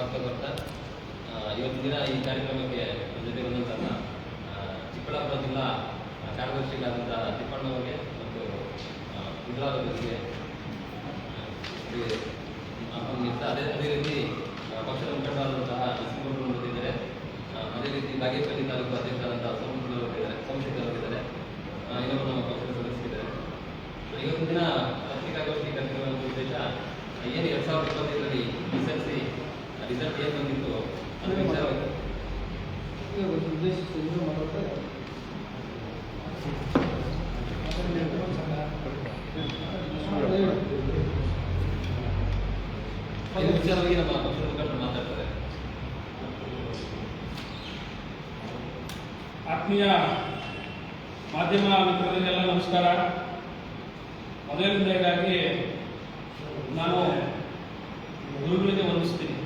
ಸ್ವಾಗತ ಕೊಡ್ತಾ ಇವತ್ತಿನ ದಿನ ಈ ಕಾರ್ಯಕ್ರಮಕ್ಕೆ ಜೊತೆ ಬಂದಂತಹ ಚಿಕ್ಕಬಳ್ಳಾಪುರ ಜಿಲ್ಲಾ ಕಾರ್ಯದರ್ಶಿಗಳಾದಂತಹ ತಿಪ್ಪಣ್ಣವರಿಗೆ ಮತ್ತು ಗುಜರಾತವರಿಗೆ ಅದೇ ಅದೇ ರೀತಿ ಪಕ್ಷದ ಮುಖಂಡರಾದಂತಹ ನರಸಿಂಹಗೌಡರು ಬಂದಿದ್ದಾರೆ ಅದೇ ರೀತಿ ಬಾಗೇಪಲ್ಲಿ ತಾಲೂಕು ಅಧ್ಯಕ್ಷರಾದಂತಹ ಸೋಮಶೇಖರ್ ಸೋಮಶೇಖರ್ ಆ, ಇನ್ನೊಬ್ಬರು ನಮ್ಮ ಪಕ್ಷದ ಸದಸ್ಯರಿದ್ದಾರೆ ಇವತ್ತಿನ ಪತ್ರಿಕಾಗೋಷ್ಠಿ ಕಾರ್ಯಕ್ರಮದ ಉದ್ದೇಶ ಏನು ಎರಡ್ ಸಾವಿರದ ಇಪ್ಪತ್ತೈದರಲ್ಲಿ ಎಸ್ ಎಲ್ ಸಿ ರಿಸಲ್ಟ್ ಏನು ಬಂದಿತ್ತು ವಿಚಾರವಾಗಿ ನಮ್ಮ ಪಕ್ಷದ ಮುಖಂಡರು ಮಾತಾಡ್ತಾರೆ. ಆತ್ಮೀಯ ಮಾಧ್ಯಮ ಮಿತ್ರರಿಗೆಲ್ಲ ನಮಸ್ಕಾರ. ಮೊದಲನೇದಾಗಿ ನಾನು ಗುರುಗಳಿಗೆ ವಂದಿಸ್ತೀನಿ.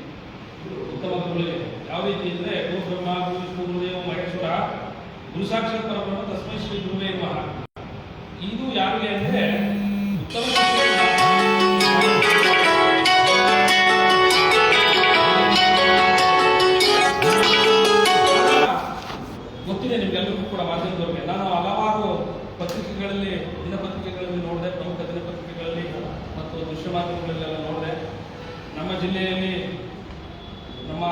ಉತ್ತಮ ಗುರುಗಳಿಗೆ ಯಾವ ರೀತಿ ಅಂದರೆ ಗುರು ಬ್ರಹ್ಮ ಗುರು ಗುರುದೇವ ಮಹೇಶ್ವರ ಗುರು ಸಾಕ್ಷಾತ್ ಪರಬ್ರಹ್ಮ ತಸ್ಮೈ ಶ್ರೀ ಗುರುವೇ ನಮಃ. ಇದು ಯಾರಿಗೆ ಅಂದರೆ, ಉತ್ತಮ ಗೊತ್ತಿದೆ ನಿಮ್ಗೆಲ್ಲರಿಗೂ ಕೂಡ ಮಾಧ್ಯಮದವ್ರಿಗೆ. ನಾನು ಹಲವಾರು ಪತ್ರಿಕೆಗಳಲ್ಲಿ, ದಿನಪತ್ರಿಕೆಗಳಲ್ಲಿ ನೋಡಿದೆ, ಪ್ರಮುಖ ದಿನಪತ್ರಿಕೆಗಳಲ್ಲಿ ಮತ್ತು ದೃಶ್ಯ ಮಾಧ್ಯಮಗಳಲ್ಲೆಲ್ಲ ನೋಡಿದೆ. ನಮ್ಮ ಜಿಲ್ಲೆಯಲ್ಲಿ ನಮ್ಮ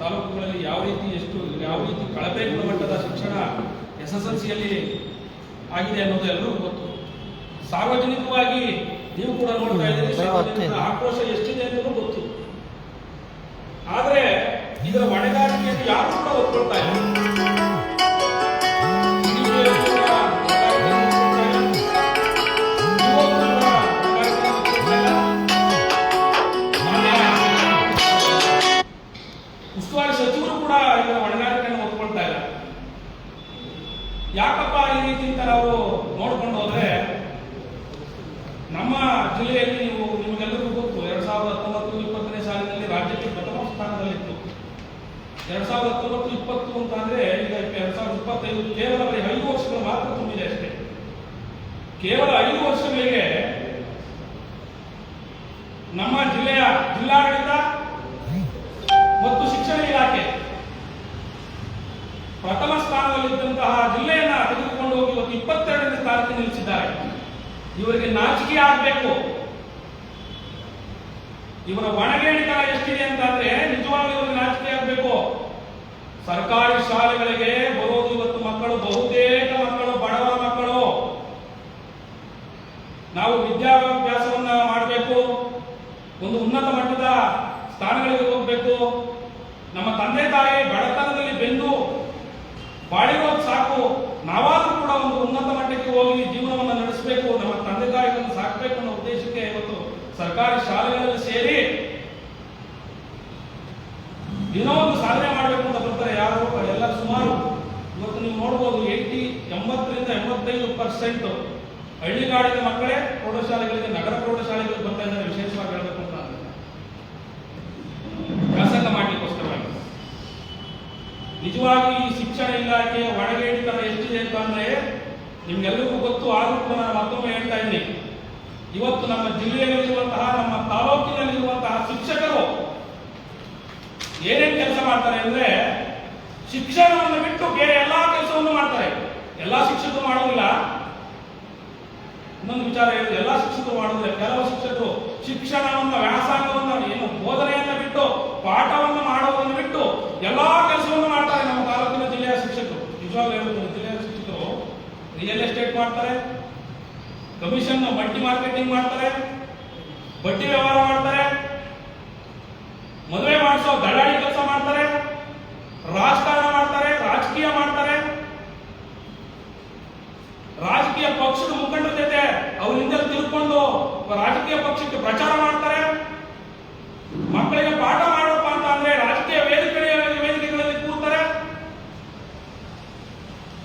ತಾಲೂಕುಗಳಲ್ಲಿ ಯಾವ ರೀತಿ ಎಷ್ಟು ಯಾವ ರೀತಿ ಕಳಪೆ ಗುಣಮಟ್ಟದ ಶಿಕ್ಷಣ ಎಸ್ ಎಸ್ ಎಲ್ ಸಿಯಲ್ಲಿ ಆಗಿದೆ ಅನ್ನೋದು ಎಲ್ಲರೂ ಗೊತ್ತು. ಸಾರ್ವಜನಿಕವಾಗಿ ನೀವು ಕೂಡ ನೋಡ್ತಾ ಇದ್ದೀರಿ ಆಕ್ರೋಶ ಎಷ್ಟಿದೆ ಅಂತಲೂ ಗೊತ್ತು. ಆದರೆ ಇದರ ಹೊಣೆಗಾರಿಕೆಯನ್ನು ಯಾರು ಕೂಡ ಒಪ್ಕೊಳ್ತಾ ಇಲ್ಲ. ನಾವು ನೋಡ್ಕೊಂಡು ಹೋದ್ರೆ ನಮ್ಮ ಜಿಲ್ಲೆಯಲ್ಲಿ ನೀವು ನಿಮಗೆಲ್ಲರಿಗೂ ಗೊತ್ತು, ಎರಡ್ ಸಾವಿರದ ಹತ್ತೊಂಬತ್ತು ಇಪ್ಪತ್ತನೇ ಸಾಲಿನಲ್ಲಿ ರಾಜ್ಯಕ್ಕೆ ಪ್ರಥಮ ಸ್ಥಾನದಲ್ಲಿತ್ತು. ಎರಡ್ ಸಾವಿರದ ಹತ್ತೊಂಬತ್ತು ಇಪ್ಪತ್ತು ಅಂತ ಅಂದ್ರೆ ಈಗ ಎರಡ್ ಸಾವಿರದ ಇಪ್ಪತ್ತೈದು ಕೇವಲ ಬರೀ ಐದು ವರ್ಷಗಳು ಮಾತ್ರ ತುಂಬಿದೆ ಅಷ್ಟೇ. ಕೇವಲ ಐದು ವರ್ಷಗಳಿಗೆ ನಮ್ಮ ಜಿಲ್ಲೆಯ ಜಿಲ್ಲಾಡಳಿತ ಮತ್ತು ಶಿಕ್ಷಣ ಇಲಾಖೆ ಪ್ರಥಮ ಸ್ಥಾನದಲ್ಲಿದ್ದಂತಹ ಜಿಲ್ಲೆಯನ್ನ ಇಪ್ಪತ್ತೆರಡನೇ ತಾರೀಕು ನಿಲ್ಲಿಸಿದ್ದಾರೆ. ಇವರಿಗೆ ನಾಚಿಕೆ ಆಗಬೇಕು. ಇವರ ಒಣಗೇಣಿತನ ಎಷ್ಟಿದೆ ಅಂತಂದ್ರೆ ನಿಜವಾಗಿ ಇವರಿಗೆ ನಾಚಿಕೆ ಆಗಬೇಕು. ಸರ್ಕಾರಿ ಶಾಲೆಗಳಿಗೆ ಬರೋದು ಇವತ್ತು ಮಕ್ಕಳು, ಬಹುತೇಕ ಮಕ್ಕಳು, ಬಡವ ಮಕ್ಕಳು. ನಾವು ವಿದ್ಯಾಭ್ಯಾಸವನ್ನ ಮಾಡಬೇಕು. ಒಂದು ಉನ್ನತ ಮಟ್ಟದ ಸ್ಥಾನಗಳಿಗೆ ಹೋಗಬೇಕು. ನಮ್ಮ ತಂದೆ ತಾಯಿ ಬಡತನದಲ್ಲಿ ಬೆಂದು ಬಾಳಿರೋದು ಸಾಕು. ಒಂದು ಉನ್ನತ ಮಟ್ಟಕ್ಕೆ ಹೋಗಿ ಜೀವನವನ್ನು ನಡೆಸಬೇಕು, ನಮ್ಮ ತಂದೆ ತಾಯಿಗಳನ್ನು ಸಾಕಬೇಕು ಅನ್ನೋ ಉದ್ದೇಶಕ್ಕೆ ಇವತ್ತು ಸರ್ಕಾರಿ ಶಾಲೆಗಳಲ್ಲಿ ಸೇರಿ ಏನೋ ಒಂದು ಸಾಧನೆ ಮಾಡಬೇಕು ಅಂತ ಬರ್ತಾರೆ ಯಾರು ಎಲ್ಲ ಸುಮಾರು ಇವತ್ತು ನೀವು ನೋಡ್ಬೋದು ಏಯ್ಟಿ, ಎಂಬತ್ತರಿಂದ ಎಂಬತ್ತೈದು ಪರ್ಸೆಂಟ್ ಹಳ್ಳಿಗಾಡಿನ ಮಕ್ಕಳೇ ಪ್ರೌಢಶಾಲೆಗಳಿಗೆ, ನಗರ ಪ್ರೌಢಶಾಲೆಗಳಿಗೆ ಬರ್ತಾ ಇದ್ದಾರೆ, ವಿಶೇಷವಾಗಿ ಹೇಳಬೇಕು ಅಂತ. ವ್ಯಾಸಂಗ ಮಾಡಲಿಕ್ಕೋಸ್ಕರವಾಗಿ ನಿಜವಾಗಿ ಈ ಶಿಕ್ಷಣ ಇಲಾಖೆಯ ಒಳಗೇಡಿತನ ಎಷ್ಟಿದೆ ಅಂತ ಅಂದ್ರೆ ನಿಮ್ಗೆಲ್ಲರಿಗೂ ಗೊತ್ತು ಆದರೂ ಕೂಡ ನಾನು ಮತ್ತೊಮ್ಮೆ ಹೇಳ್ತಾ ಇದ್ದೀನಿ. ಇವತ್ತು ನಮ್ಮ ಜಿಲ್ಲೆಯಲ್ಲಿರುವಂತಹ, ನಮ್ಮ ತಾಲೂಕಿನಲ್ಲಿರುವಂತಹ ಶಿಕ್ಷಕರು ಏನೇನು ಕೆಲಸ ಮಾಡ್ತಾರೆ ಅಂದ್ರೆ ಶಿಕ್ಷಣವನ್ನು ಬಿಟ್ಟು ಬೇರೆ ಎಲ್ಲಾ ಕೆಲಸವನ್ನು ಮಾಡ್ತಾರೆ. ಎಲ್ಲಾ ಶಿಕ್ಷಕರು ಮಾಡೋದಿಲ್ಲ. ಇನ್ನೊಂದು ವಿಚಾರ ಹೇಳಿದ್ರೆ ಎಲ್ಲಾ ಶಿಕ್ಷಕರು ಮಾಡೋದಿಲ್ಲ ಕೆಲವು ಶಿಕ್ಷಕರು ಶಿಕ್ಷಣವನ್ನ ವ್ಯಾಸಂಗವನ್ನ ಏನು ಬೋಧನೆಯನ್ನ ಬಿಟ್ಟು ಪಾಠವನ್ನು ಮಾಡೋದನ್ನು ಬಿಟ್ಟು ಎಲ್ಲಾ ಕೆಲಸವನ್ನು ಮಾಡ್ತಾರೆ ನಮ್ಮ ತಾಲೂಕಿನ ಜಿಲ್ಲೆಯ ಶಿಕ್ಷಕರು ನಿಜವಾಗ್ಲೂ ಹೇಳ್ತೀನಿ ಜಿಲ್ಲೆಯ ಶಿಕ್ಷಕರು ರಿಯಲ್ ಎಸ್ಟೇಟ್ ಮಾಡ್ತಾರೆ? ಕಮಿಷನ್ ಬಡ್ಡಿ ಮಾರ್ಕೆಟಿಂಗ್ ಮಾಡ್ತಾರೆ? ಬಡ್ಡಿ ವ್ಯವಹಾರ ಮಾಡ್ತಾರೆ? ಮದುವೆ ಮಾಡಿಸೋ ದಳ್ಳಾಳಿ ಕೆಲಸ ಮಾಡ್ತಾರೆ? ರಾಜಕಾರಣ ಮಾಡ್ತಾರೆ? ರಾಜಕೀಯ ಮಾಡ್ತಾರೆ? ರಾಜಕೀಯ ಪಕ್ಷದ ಮುಖಂಡರ ಜೊತೆ ಅವರಿಂದ ತಿಳ್ಕೊಂಡು ರಾಜಕೀಯ ಪಕ್ಷಕ್ಕೆ ಪ್ರಚಾರ ಮಾಡ್ತಾರೆ? ಮಕ್ಕಳಿಗೆ ಪಾಠ ಮಾಡಪ್ಪ ಅಂತ ಅಂದ್ರೆ ರಾಜಕೀಯ ವೇದಿಕೆಗಳಲ್ಲಿ ವೇದಿಕೆಗಳಲ್ಲಿ ಕೂರ್ತಾರೆ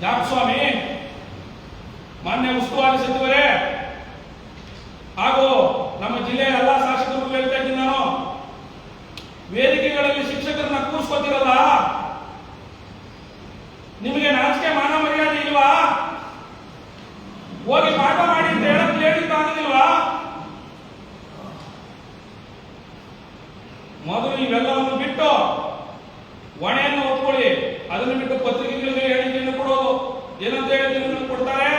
ಯಾಕೆ ಸ್ವಾಮಿ ಮಾನ್ಯ ಉಸ್ತುವಾರಿ ಸಚಿವರೇ ಹಾಗೂ ನಮ್ಮ ಜಿಲ್ಲೆಯ ಎಲ್ಲಾ ಶಾಸಕರು ಹೇಳ್ತಾ ಇದ್ದೀನಿ ನಾನು ವೇದಿಕೆಗಳಲ್ಲಿ ಶಿಕ್ಷಕರನ್ನ ಕೂರಿಸ್ಕೊತಿರಲ್ಲ ನಿಮಗೆ ನಾಚಿಕೆ ಮಾನ ಮರ್ಯಾದೆ ಇಲ್ವಾ ಹೋಗಿ ಪಾಠ ಮಾಡಿ ಅಂತ ಹೇಳಕ್ ಹೇಳಿದ್ದು ಆಗೋದಿಲ್ವಾ ಮೊದಲು ಇವೆಲ್ಲವನ್ನು ಬಿಟ್ಟು ಹೊಣೆಯನ್ನು ಒಪ್ಕೊಳ್ಳಿ ಅದನ್ನು ಬಿಟ್ಟು ಪತ್ರಿಕೆಗಳಿಗೆ ಹೇಳಿಕೆಯನ್ನು ಕೊಡೋದು ಏನಂತ ಹೇಳಿಕೆಯನ್ನು ಕೊಡ್ತಾರೆ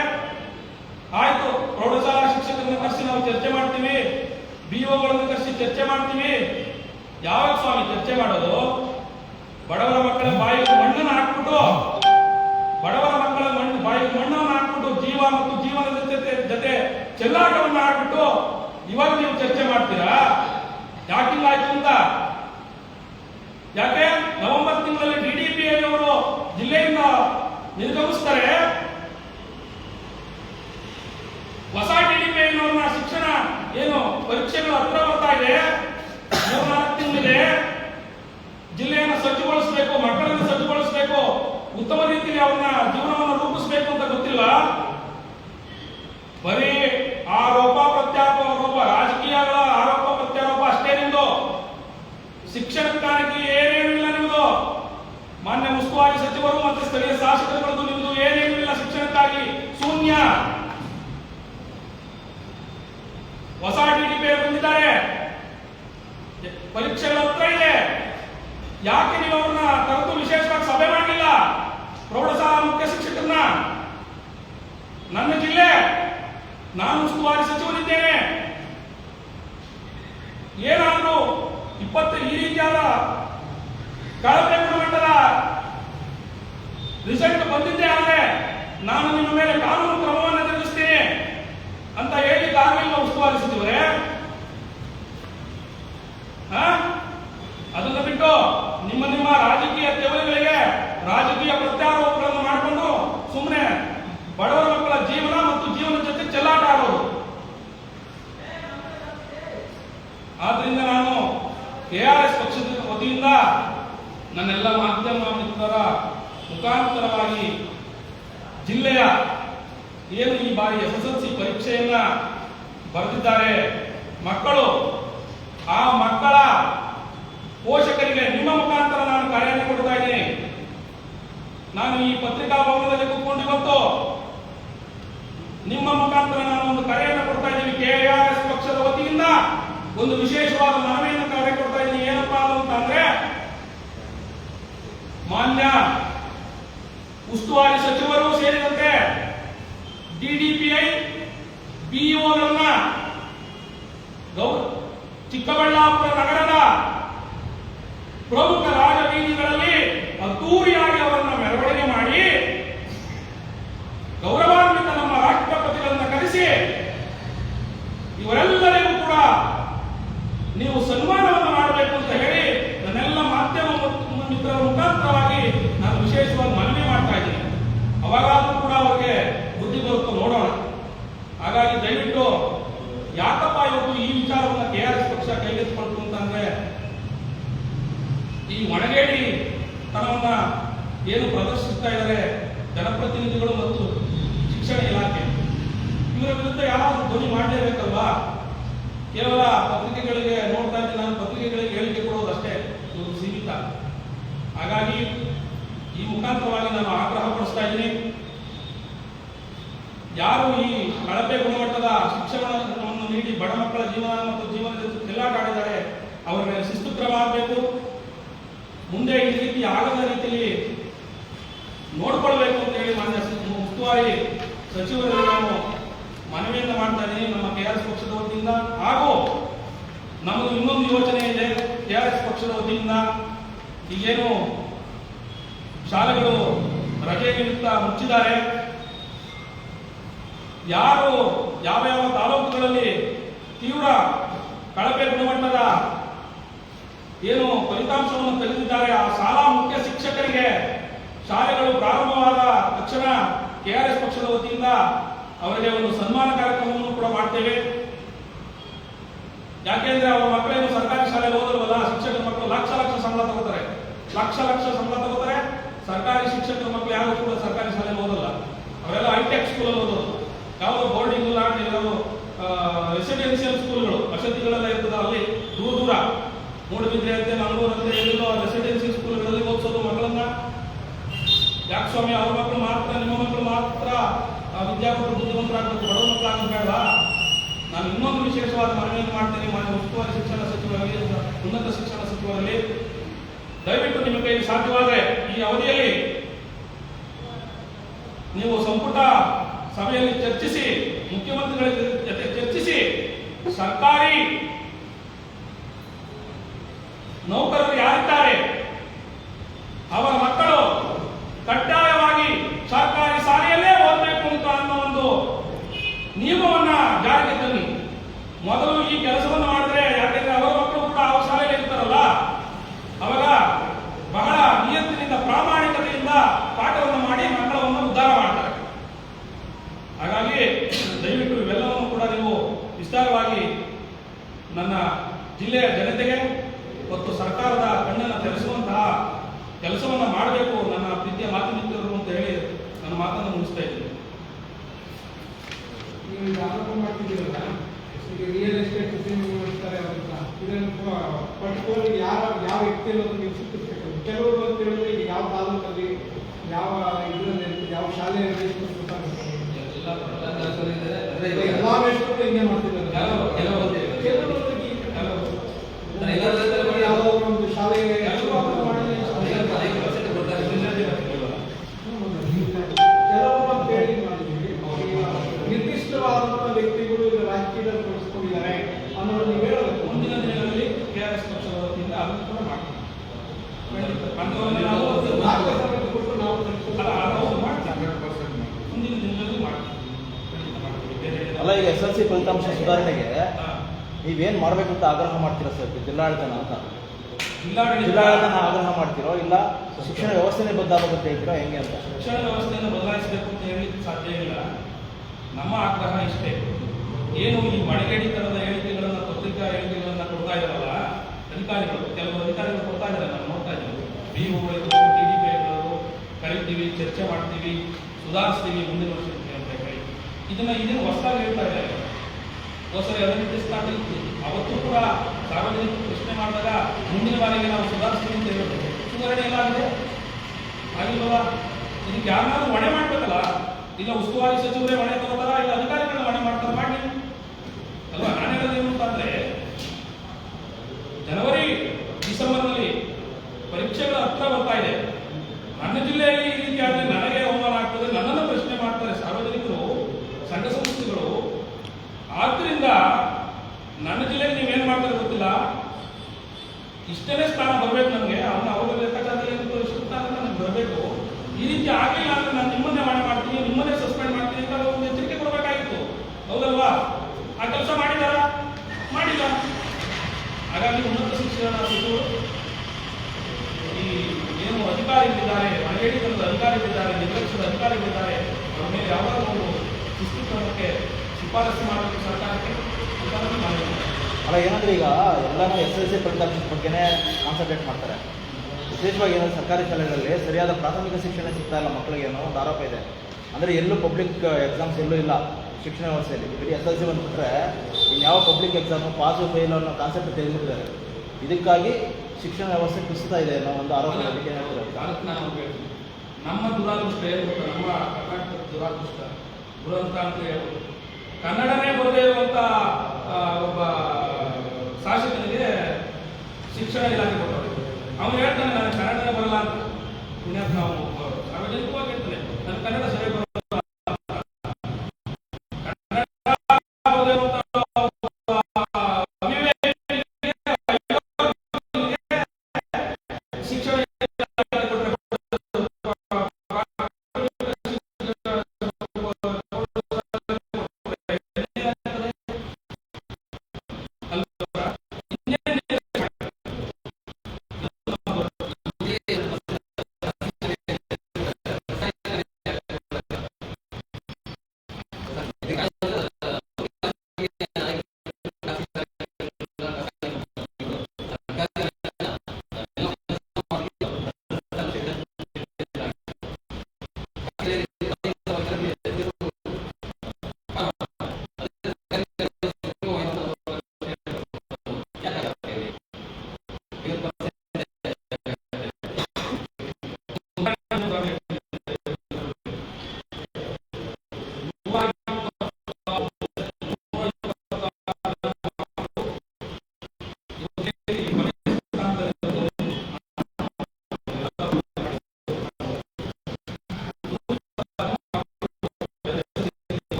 ಆಯ್ತು ಪ್ರೌಢಶಾಲಾ ಶಿಕ್ಷಕರನ್ನ ಕರೆಸಿ ನಾವು ಚರ್ಚೆ ಮಾಡ್ತೀವಿ ಬಿಒಗಳನ್ನು ಕರೆಸಿ ಚರ್ಚೆ ಮಾಡ್ತೀವಿ ಯಾವಾಗ ಸ್ವಾಮಿ ಚರ್ಚೆ ಮಾಡೋದು ಬಡವರ ಮಕ್ಕಳ ಬಾಯಿಗೆ ಮಣ್ಣನ್ನು ಹಾಕ್ಬಿಟ್ಟು ಬಡವರ ಮಕ್ಕಳ ಮಣ್ಣು ಬಾಯಿಗೆ ಮಣ್ಣನ್ನು ಹಾಕ್ಬಿಟ್ಟು ಜೀವ ಮತ್ತು ಜೀವನದ ಜೊತೆ ಜೊತೆ ಚೆಲ್ಲಾಟವನ್ನು ಹಾಕ್ಬಿಟ್ಟು ಇವಾಗ ನೀವು ಚರ್ಚೆ ಮಾಡ್ತೀರಾ ಯಾಕಿಂಗಾಯ್ತು ಅಂತ ಯಾಕೆ ನವೆಂಬರ್ ತಿಂಗಳಲ್ಲಿ ಡಿಡಿಪಿ ಅವರು ಜಿಲ್ಲೆಯಿಂದ ನಿರ್ಗಮಿಸ್ತಾರೆ ಹೊಸ ಡಿಡಿಪಿ ಅವ್ರನ್ನ ಶಿಕ್ಷಣ ಏನು ಪರೀಕ್ಷೆಗಳು ಹತ್ರ ಬರ್ತಾ ಇದೆ? ಮೂರ್ನಾಲ್ಕು ತಿಂಗಳಿದೆ ಜಿಲ್ಲೆಯನ್ನು ಸಜ್ಜುಗೊಳಿಸಬೇಕು, ಮಕ್ಕಳನ್ನು ಸಜ್ಜುಗೊಳಿಸಬೇಕು, ಉತ್ತಮ ರೀತಿಯಲ್ಲಿ ಅವನ ಜೀವನವನ್ನು ರೂಪಿಸಬೇಕು ಅಂತ ಗೊತ್ತಿಲ್ಲ. ಬರೀ ಆರೋಪ ಪ್ರತ್ಯಾರೋಪ ರಾಜಕೀಯಗಳ ಆರೋಪ ಪ್ರತ್ಯಾರೋಪ ಅಷ್ಟೇ ನಿಮ್ದು. ಶಿಕ್ಷಣಕ್ಕಾಗಿ ಏನೇನು ಇಲ್ಲ ನಿಮ್ದು? ಮಾನ್ಯ ಉಸ್ತುವಾರಿ ಸಚಿವರು ಮತ್ತು ಸ್ಥಳೀಯ ಶಾಸಕರುಗಳದ್ದು ನಿಮ್ದು ಇಲ್ಲ ಶಿಕ್ಷಣಕ್ಕಾಗಿ? ಶೂನ್ಯ. ಹೊಸ ಟಿಡಿಪಿ ಬಂದಿದ್ದಾರೆ. ಪರೀಕ್ಷೆಗಳ ಹತ್ರ ಇದೆ. ಯಾಕೆ ನೀವು ಅವ್ರನ್ನ ಕರೆದು ವಿಶೇಷವಾಗಿ ಸಭೆ ಮಾಡಲಿಲ್ಲ? ಪ್ರೌಢಶಾಲಾ ಮುಖ್ಯ ಶಿಕ್ಷಕರನ್ನ? ನನ್ನ ಜಿಲ್ಲೆ, ನಾನು ಉಸ್ತುವಾರಿ ಸಚಿವರಿದ್ದೇನೆ ಏನಾದರೂ ಇಪ್ಪತ್ತು ಈ ರೀತಿಯಾದ ಕಳಪೆ ಗುಣಮಟ್ಟದ ರಿಸಲ್ಟ್ ಬಂದಿದ್ದೇ ಆದರೆ ನಾನು ನಿಮ್ಮ ಮೇಲೆ ಕಾನೂನು ಕ್ರಮವನ್ನು ಎದುರಿಸ್ತೇನೆ ಅಂತ ಹೇಳಿ ಆಗಲಿಲ್ಲ ಉಸ್ತುವಾರಿ ಸಚಿವರೇ ಆ? ಅದನ್ನ ಬಿಟ್ಟು ನಿಮ್ಮ ನಿಮ್ಮ ರಾಜಕೀಯ ತೆವಲಿಗಳಿಗೆ ರಾಜಕೀಯ ಪ್ರತ್ಯಾರೋಪಗಳನ್ನು ಮಾಡಿಕೊಂಡು ಸುಮ್ಮನೆ ಬಡವರ ಮಕ್ಕಳ ಜೀವನ ಮತ್ತು ಜೀವನ ಜೊತೆ ಚೆಲ್ಲಾಟ ಆಡೋದು ಆದ್ರಿಂದ ನಾನು ಕೆಆರ್ಎಸ್ ಪಕ್ಷದ ವತಿಯಿಂದ ನನ್ನೆಲ್ಲ ಮಾಧ್ಯಮ ಮಿತ್ರರ ಮುಖಾಂತರವಾಗಿ ಜಿಲ್ಲೆಯ ಏನು ಈ ಬಾರಿ ಎಸ್ ಎಸ್ ಎಲ್ ಸಿ ಪರೀಕ್ಷೆಯನ್ನ ಬರೆದಿದ್ದಾರೆ. ಮಕ್ಕಳು, ಆ ಮಕ್ಕಳ ಪೋಷಕರಿಗೆ ನಿಮ್ಮ ಮುಖಾಂತರ ನಾನು ಕಾರ್ಯನ ಕೊಡ್ತಾ ಇದ್ದೀನಿ. ನಾನು ಈ ಪತ್ರಿಕಾ ಭವನದಲ್ಲಿ ಕೂತ್ಕೊಂಡು ನಿಮ್ಮ ಮುಖಾಂತರ ನಾನು ಒಂದು ಕರೆಯನ್ನು ಕೊಡ್ತಾ ಇದ್ದೀನಿ. ಕೆಆರ್ಎಸ್ ಪಕ್ಷದ ವತಿಯಿಂದ ಒಂದು ವಿಶೇಷವಾದ ಮನವಿಯನ್ನು ಕರೆ ಕೊಡ್ತಾ ಇದ್ದೀನಿ. ಏನಪ್ಪಾ ಅಂತಂದ್ರೆ, ಮಾನ್ಯ ಉಸ್ತುವಾರಿ ಸಚಿವರು ಸೇರಿದಂತೆ ಡಿಡಿಪಿಐ ಬಿಇಒಗಳನ್ನ ಚಿಕ್ಕಬಳ್ಳಾಪುರ ನಗರದ ಪ್ರಮುಖ ರಾಜಬೀದಿಗಳಲ್ಲಿ ಅದ್ದೂರಿಯಾಗಿ ಅವರನ್ನ ಮೆರವಣಿಗೆ ಮಾಡಿ ಗೌರವಾನ್ವಿತ ನಮ್ಮ ರಾಷ್ಟ್ರಪತಿಗಳನ್ನ ಕರೆಸಿ ಇವರೆಲ್ಲರಿಗೂ ಕೂಡ ನೀವು ಸನ್ಮಾನವನ್ನು ಮಾಡಬೇಕು ಅಂತ ಹೇಳಿ ನನ್ನೆಲ್ಲ ಮಾಧ್ಯಮ ಮತ್ತು ಮಿತ್ರರ ಮುಖಾಂತರವಾಗಿ ನಾನು ವಿಶೇಷವಾಗಿ ಮನವಿ ಮಾಡ್ತಾ ಇದ್ದೀನಿ ಅವಾಗಾದ್ರೂ ಕೂಡ ಅವರಿಗೆ ಬುದ್ಧಿ ಬರುತ್ತೋ ನೋಡೋಣ ಹಾಗಾಗಿ ದಯವಿಟ್ಟು ಯಾಕಪ್ಪ ಇವತ್ತು ಈ ವಿಚಾರವನ್ನ ಕೆ ಆರ್ ಎಸ್ ಪಕ್ಷ ಕೈಗೆತ್ತಿಕೊಳ್ತು ಅಂತಂದ್ರೆ ಈ ಒಣಗೇಡಿ ತನವನ್ನ ಏನು ಪ್ರದರ್ಶಿಸ್ತಾ ಇದ್ದಾರೆ ಜನಪ್ರತಿನಿಧಿಗಳು ಮತ್ತು ಶಿಕ್ಷಣ ಇಲಾಖೆ ಇವರ ವಿರುದ್ಧ ಯಾರಾದ್ರೂ ಧ್ವನಿ ಮಾಡಲೇಬೇಕಲ್ವಾ ಕೇವಲ ಪತ್ರಿಕೆಗಳಿಗೆ ನೋಡ್ತಾ ಇದ್ದೀನಿ ನಾನು ಪತ್ರಿಕೆಗಳಿಗೆ ಹೇಳಿಕೆ ಕೊಡೋದು ಅಷ್ಟೇ ಇದು ಸೀಮಿತ ಹಾಗಾಗಿ ಈ ಮುಖಾಂತರವಾಗಿ ನಾನು ಆಗ್ರಹ ಪಡಿಸ್ತಾ ಇದ್ದೀನಿ ಯಾರು ಈ ಕಳಪೆ ಗುಣಮಟ್ಟದ ಶಿಕ್ಷಣವನ್ನು ನೀಡಿ ಬಡ ಮಕ್ಕಳ ಜೀವನ ಮತ್ತು ಜೀವನದ ಜೊತೆ ಚೆಲ್ಲಾಟ ಆಡಿದ್ದಾರೆ ಅವರ ಮೇಲೆ ಶಿಸ್ತು ಕ್ರಮ ಆಗಬೇಕು ಮುಂದೆ ಈ ರೀತಿ ಆಗದ ರೀತಿಯಲ್ಲಿ ನೋಡ್ಕೊಳ್ಬೇಕು ಅಂತ ಹೇಳಿ ಮಾನ್ಯ ಸ- ಉಸ್ತುವಾರಿ ಸಚಿವರಲ್ಲಿ ನಾನು ಮನವಿಯನ್ನು ಮಾಡ್ತಾ ಇದ್ದೀನಿ ನಮ್ಮ ಕೆ ಆರ್ ಎಸ್ ಪಕ್ಷದ ವತಿಯಿಂದ ಹಾಗೂ ನಮ್ಮದು ಇನ್ನೊಂದು ಯೋಚನೆ ಇದೆ ಕೆ ಆರ್ ಎಸ್ ಪಕ್ಷದ ವತಿಯಿಂದ ಈಗೇನು ಶಾಲೆಗಳು ರಜೆ ನಿಮಿತ್ತ ಮುಚ್ಚಿದ್ದಾರೆ. ಯಾರು ಯಾವ ಯಾವ ತಾಲೂಕುಗಳಲ್ಲಿ ತೀವ್ರ ಕಳಪೆ ಗುಣಮಟ್ಟದ ಏನು ಫಲಿತಾಂಶವನ್ನು ತೆಗೆದಿದ್ದಾರೆ, ಆ ಶಾಲಾ ಮುಖ್ಯ ಶಿಕ್ಷಕರಿಗೆ ಶಾಲೆಗಳು ಪ್ರಾರಂಭವಾದ ತಕ್ಷಣ ಕೆಆರ್ಎಸ್ ಪಕ್ಷದ ವತಿಯಿಂದ ಅವರಿಗೆ ಒಂದು ಸನ್ಮಾನ ಕಾರ್ಯಕ್ರಮವನ್ನು ಕೂಡ ಮಾಡ್ತೇವೆ. ಯಾಕೆಂದ್ರೆ ಅವರ ಮಕ್ಕಳೇನು ಸರ್ಕಾರಿ ಶಾಲೆಗೆ ಓದಲ್ವಲ್ಲ ಶಿಕ್ಷಕರ ಮಕ್ಕಳು ಲಕ್ಷ ಲಕ್ಷ ಸಂಬಳ ತಗೋತಾರೆ ಲಕ್ಷ ಲಕ್ಷ ಸಂಬಳ ತಗೋತಾರೆ. ಸರ್ಕಾರಿ ಶಿಕ್ಷಕರ ಮಕ್ಕಳು ಯಾರು ಕೂಡ ಸರ್ಕಾರಿ ಶಾಲೆಗೆ ಓದಲ್ಲ. ಅವರೆಲ್ಲ ಹೈಟೆಕ್ ಸ್ಕೂಲಲ್ಲಿ ಓದೋದು. ಯಾವುದೋ ಬೋರ್ಡಿಂಗ್ ಯಾವುದೋ ರೆಸಿಡೆನ್ಷಿಯಲ್ ಸ್ಕೂಲ್ಗಳು ವಸತಿಗಳೆಲ್ಲ ಇರ್ತದೆ ಅಲ್ಲಿ, ದೂರ ದೂರ. ಮೂಡುಬಿದ್ರೆ ಅಂತೆ ಮಂಗಳೂರು ಅಂತ ಎಲ್ಲೋ ರೆಸಿಡೆನ್ಸಿ ಸ್ಕೂಲ್ಗಳಲ್ಲಿ ಓದಿಸೋದು ಮಕ್ಕಳನ್ನ. ಯಾಕೆ ಸ್ವಾಮಿ, ಅವ್ರ ಮಕ್ಕಳು ಮಾತ್ರ, ನಿಮ್ಮ ಮಕ್ಕಳು ಮಾತ್ರ ವಿದ್ಯಾರ್ಥಿಗಳು ಬುದ್ಧಿವಂತರಾಗಬೇಕು ಬಡವ ಹೇಳ ನಾನು ಇನ್ನೊಂದು ವಿಶೇಷವಾದ ಮನವಿಯನ್ನು ಮಾಡ್ತೀನಿ, ಮಾನ್ಯ ಉಸ್ತುವಾರಿ ಶಿಕ್ಷಣ ಸಚಿವ ರವಿ ಉನ್ನತ ಶಿಕ್ಷಣ ಸಚಿವರಲ್ಲಿ. ದಯವಿಟ್ಟು ನಿಮ್ಮ ಕೈಯಲ್ಲಿ ಸಾಧ್ಯವಾದರೆ ಈ ಅವಧಿಯಲ್ಲಿ ನೀವು ಸಂಪುಟ ಸಭೆಯಲ್ಲಿ ಚರ್ಚಿಸಿ, ಮುಖ್ಯಮಂತ್ರಿಗಳ ಜೊತೆ ಚರ್ಚಿಸಿ, ಸರ್ಕಾರಿ ನೌಕರರು ಯಾರಿದ್ದಾರೆ ಅವರ ಮಕ್ಕಳು ಕಡ್ಡಾಯವಾಗಿ ಸರ್ಕಾರಿ ಶಾಲೆಯಲ್ಲೇ ಓದಬೇಕು ಅಂತ ಅನ್ನೋ ಒಂದು ನಿಯಮವನ್ನ ಜಾರಿಗೆ ತನ್ನಿ ಮೊದಲು ಈ ಕೆಲಸವನ್ನು ಮಾಡಿದ್ರೆ ಯಾಕೆಂದ್ರೆ ಅವರ ಮಕ್ಕಳು ಕೂಡ ಅವರ ಶಾಲೆಯಲ್ಲಿ ಇರ್ತಾರಲ್ಲ ಅವಾಗ ಬಹಳ ನಿಯತ್ತಿನಿಂದ ಪ್ರಾಮಾಣಿಕತೆಯಿಂದ ಪಾಠವನ್ನು ಮಾಡಿ ಮಕ್ಕಳನ್ನು ಉದ್ಧಾರ ಮಾಡ್ತಾರೆ ಹಾಗಾಗಿ ದಯವಿಟ್ಟು ಇವೆಲ್ಲವನ್ನು ಕೂಡ ನೀವು ವಿಸ್ತಾರವಾಗಿ ನನ್ನ ಜಿಲ್ಲೆಯ ಜನತೆಗೆ ಮತ್ತು ಸರ್ಕಾರದ ಕಣ್ಣನ್ನು ತೆರೆಸುವಂತಹ ಕೆಲಸವನ್ನು ಮಾಡಬೇಕು ನನ್ನ ಪ್ರೀತಿಯ ಮಾತಿನಿತ್ತರು ಅಂತ ಹೇಳಿ ನನ್ನ ಮಾತನ್ನು ಮುಗಿಸ್ತಾ ಇದ್ದೀನಿ. ನೀವು ಆರೋಪ ಮಾಡ್ತಿದ್ದೀರಲ್ಲ ಈಗ ರಿಯಲ್ ಎಸ್ಟೇಟ್ ಮಾಡ್ತಾರೆ ಅಂತ ಇದನ್ನು ಪರ್ಟಿಕ್ಯುಲರ್ ಯಾವ ಯಾವ ವ್ಯಕ್ತಿ ಅನ್ನೋದು ನೀವು ಕೆಲವರು ಅಂತ ಹೇಳಿದ್ರೆ ಈಗ ಯಾವ ತಾಲೂಕಲ್ಲಿ ಯಾವ ಇದರಲ್ಲಿ ಯಾವ ಶಾಲೆಯಲ್ಲಿ ಎಲ್ಲ ಮೇಷ್ಟ್ರು ಹಿಂಗೆ ಮಾಡ್ತಿದ್ದಾರೆ. ಕೆಲವರು ಕೆಲವು ಕೆಲವರು ಈ- ಕೆಲವು ನಾನು ಎಲ್ಲ ರೈತರು ಯಾವುದೋ ಒಂದು ಶಾಲೆಗೆ ಕೆಲವು ಅಪ್ಲೈ ಮಾಡಿ ಐವತ್ತು ಐದು ಪರ್ಸೆಂಟ್ ಕೊಡ್ತಾರೆ ಕೆಲವರು ಅಂತ ಹೇಳಿ ಮಾಡಿದ್ದೀವಿ ಈಗ ನಿರ್ದಿಷ್ಟವಾದಂತಹ ವ್ಯಕ್ತಿಗಳು ಈಗ ರಾಜಕೀಯದಲ್ಲಿ ತೊಡಗಿಸ್ಕೊಂಡಿದ್ದಾರೆ ಅನ್ನೋದು ನೀವು ಹೇಳಬೇಕು ಮುಂದಿನ ದಿನಗಳಲ್ಲಿ ಕೆ ಆರ್ ಎಸ್ ಪಕ್ಷದ ವತಿಯಿಂದ ಅದನ್ನು ಕೂಡ ಮಾಡ್ತೀವಿ ಅಂಥವನ್ನ ನಾವು ನಾಲ್ಕು ಸಭೆಗೆ ಕೊಟ್ಟು ನಾವು ಅಲ್ಲ, ಅದು ಮಾಡ್ತೀವಿ. ಮುಂದಿನ ದಿನಗಳಲ್ಲಿ ಮಾಡ್ತೀವಿ ಖಂಡಿತ ಮಾಡ್ತೀವಿ. ಬೇರೆ ಏನಿಲ್ಲ. ಅಲ್ಲ ಈಗ ಎಸ್ ಎಲ್ ಸಿ ಫಲಿತಾಂಶ ಸುಧಾರಣೆಗೆ ನೀವೇನು ಮಾಡಬೇಕು ಅಂತ ಆಗ್ರಹ ಮಾಡ್ತೀರಾ ಸರ್? ಜಿಲ್ಲಾಡಳಿತನ ಅಂತ. ಜಿಲ್ಲಾಡಳಿತ ಜಿಲ್ಲಾಡಳಿತನ ಆಗ್ರಹ ಮಾಡ್ತಿರೋ ಇಲ್ಲ ಶಿಕ್ಷಣ ವ್ಯವಸ್ಥೆನೇ ಬದಲಾಗುತ್ತೆ ಹೇಳ್ತೀರಾ? ಹೆಂಗೆ ಅಂತ? ಶಿಕ್ಷಣ ವ್ಯವಸ್ಥೆಯನ್ನು ಬದಲಾಯಿಸಬೇಕು ಅಂತ ಹೇಳಲಿಕ್ಕೆ ಸಾಧ್ಯ ಇಲ್ಲ. ನಮ್ಮ ಆಗ್ರಹ ಇಷ್ಟೇ. ಏನು ಈ ಮಳೆಗೇಡಿತನದ ಹೇಳಿಕೆಗಳನ್ನು ಪತ್ರಿಕಾ ಹೇಳಿಕೆಗಳನ್ನು ಕೊಡ್ತಾ ಇದಾರಲ್ಲ ಅಧಿಕಾರಿಗಳು ಕೆಲವು ಅಧಿಕಾರಿಗಳು ಕೊಡ್ತಾ ಇದ್ದಾರೆ ನಾನು ನೋಡ್ತಾ ಇದ್ದೀವಿ ಬಿ ಟಿ ಡಿ ಪಿ ಇರ್ಬೋದು ಕರಿತೀವಿ ಚರ್ಚೆ ಮಾಡ್ತೀವಿ ಸುಧಾರಿಸ್ತೀವಿ ಮುಂದಿನ ವರ್ಷ ಅಂತ ಹೇಳಿ. ಇದನ್ನ ಇದನ್ನು ಹೊಸದಾಗಿ ಹೇಳ್ತಾ ಇದ್ದಾರೆ. ಅದನ್ನು ಸ್ಥಾನ ಇತ್ತು ಅವತ್ತು ಕೂಡ ಸಾರ್ವಜನಿಕರು ಪ್ರಶ್ನೆ ಮಾಡಿದಾಗ ಮುಂದಿನ ಬಾರಿಗೆ ನಾವು ಸುಧಾರಿಸ್ತೀವಿ ಅಂತ ಹೇಳ್ಬೇಕು ಸುಧಾರಣೆ ಏನಾಗಿದೆ ಆಗಿಲ್ವಲ್ಲ ಇದಕ್ಕೆ ಯಾರನ್ನಾದ್ರೂ ಹೊಣೆ ಮಾಡ್ಬೇಕಲ್ಲ? ಇಲ್ಲ ಉಸ್ತುವಾರಿ ಸಚಿವರೇ ಹೊಣೆ ತಗೋತಾರ? ಇಲ್ಲ ಅಧಿಕಾರಿಗಳನ್ನ ಹೊಣೆ ಮಾಡ್ತಾರೆ? ಮಾಡಿ ಅಲ್ವಾ ನಾನು ಹೇಳೋದು ಏನು ಅಂತಂದ್ರೆ ಜನವರಿ ಡಿಸೆಂಬರ್ನಲ್ಲಿ ಪರೀಕ್ಷೆಗಳ ಹತ್ರ ಬರ್ತಾ ಇದೆ ನನ್ನ ಜಿಲ್ಲೆಯಲ್ಲಿ ಈ ರೀತಿ ಆದ್ರೆ ನನಗೆ ಅವಮಾನ ಆಗ್ತದೆ ನನ್ನನ್ನು ಪ್ರಶ್ನೆ ಮಾಡ್ತಾರೆ ಸಾರ್ವಜನಿಕರು ಸಂಘ ಸಂಸ್ಥೆಗಳು ಆದ್ರಿಂದ ನನ್ನ ಜಿಲ್ಲೆಗೆ ನೀವೇನ್ ಮಾಡ್ತಾರೆ ಗೊತ್ತಿಲ್ಲ ಇಷ್ಟನೇ ಸ್ಥಾನ ಬರಬೇಕು ನನಗೆ ಅವನ ಅವರ ಲೆಕ್ಕಾಚಾರದಲ್ಲಿ ಏನು ಇಷ್ಟು ಸ್ಥಾನ ನನಗೆ ಬರಬೇಕು ಈ ರೀತಿ ಆಗಲಿಲ್ಲ ಅಂದ್ರೆ ನಾನು ನಿಮ್ಮನ್ನೇ ಹೊಣೆ ಮಾಡ್ತೀನಿ ನಿಮ್ಮನ್ನೇ ಸಸ್ಪೆಂಡ್ ಮಾಡ್ತೀನಿ ಅಂತ ಒಂದು ಎಚ್ಚರಿಕೆ ಕೊಡಬೇಕಾಗಿತ್ತು ಹೌದಲ್ವಾ ಆ ಕೆಲಸ ಮಾಡಿದಾರ ಮಾಡಿಲ್ಲ ಹಾಗಾಗಿ ಉನ್ನತ ಶಿಕ್ಷಣ ಸಚಿವರು ಈ ಏನು ಅಧಿಕಾರಿಗಳಿದ್ದಾರೆ ಮನೆಯಡಿತನದ ಅಧಿಕಾರಿಗಳಿದ್ದಾರೆ, ನಿರ್ಲಕ್ಷ್ಯದ ಅಧಿಕಾರಿಗಳಿದ್ದಾರೆ, ಅವ್ರ ಮೇಲೆ ಯಾವಾಗ ಒಂದು ಶಿಸ್ತು ಕ್ರಮಕ್ಕೆ ಶಿಫಾರಸು ಮಾಡಬೇಕು ಸರ್ಕಾರಕ್ಕೆ? ಅಲ್ಲ, ಏನಂದ್ರೆ ಈಗ ಎಲ್ಲಾನು ಎಸ್ ಎಲ್ ಸಿ ಫಲಿತಾಂಶದ ಬಗ್ಗೆನೇ ಕಾನ್ಸಂಟ್ರೇಟ್ ಮಾಡ್ತಾರೆ. ವಿಶೇಷವಾಗಿ ಏನಂದ್ರೆ ಸರ್ಕಾರಿ ಶಾಲೆಗಳಲ್ಲಿ ಸರಿಯಾದ ಪ್ರಾಥಮಿಕ ಶಿಕ್ಷಣ ಸಿಗ್ತಾ ಇಲ್ಲ ಮಕ್ಕಳಿಗೆ ಅನ್ನೋ ಒಂದು ಆರೋಪ ಇದೆ. ಅಂದರೆ ಎಲ್ಲೂ ಪಬ್ಲಿಕ್ ಎಕ್ಸಾಮ್ಸ್ ಎಲ್ಲೂ ಇಲ್ಲ ಶಿಕ್ಷಣ ವ್ಯವಸ್ಥೆಯಲ್ಲಿ. ಬರೀ ಎಸ್ ಎಲ್ ಸಿ ಬಂದುಬಿಟ್ರೆ ಇನ್ಯಾವ ಪಬ್ಲಿಕ್ ಎಕ್ಸಾಮು ಪಾಸು ಫೇಲ್ ಅನ್ನೋ ಕಾನ್ಸೆಪ್ಟ್ ತೆಗೆದುಬಿಟ್ಟಿದ್ದಾರೆ. ಇದಕ್ಕಾಗಿ ಶಿಕ್ಷಣ ವ್ಯವಸ್ಥೆ ಕುಸಿತಾ ಇದೆ ಅನ್ನೋ ಒಂದು ಆರೋಪ ಅದಕ್ಕೆ ನಾನು ಹೇಳ್ತೀನಿ ನಮ್ಮ ದುರಾದೃಷ್ಟ ಏನು ಗೊತ್ತಾ ನಮ್ಮ ಕರ್ನಾಟಕದ ದುರಾದೃಷ್ಟ ದುರಂತ ಅಂತ ಹೇಳ್ಬೋದು ಕನ್ನಡನೇ ಬರದೇ ಇರುವಂತ ಒಬ್ಬ ಶಾಸಕನಿಗೆ ಶಿಕ್ಷಣ ಇಲಾಖೆ ಕೊಟ್ಟವರು. ಅವನು ಹೇಳ್ತಾನೆ ನಾನು ಕನ್ನಡನೇ ಬರಲ್ಲ ಅಂತ. ಒಬ್ಬ ಸಾರ್ವಜನಿಕವಾಗಿ ಹೇಳ್ತಾನೆ ನನ್ನ ಕನ್ನಡ ಸರಿ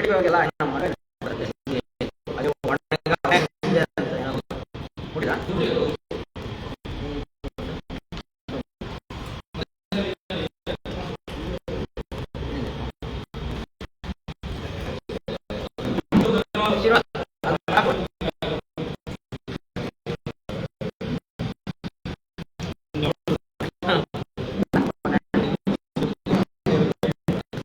ಬಿಟ್ವಿ ಅವಾಗೆಲ್ಲ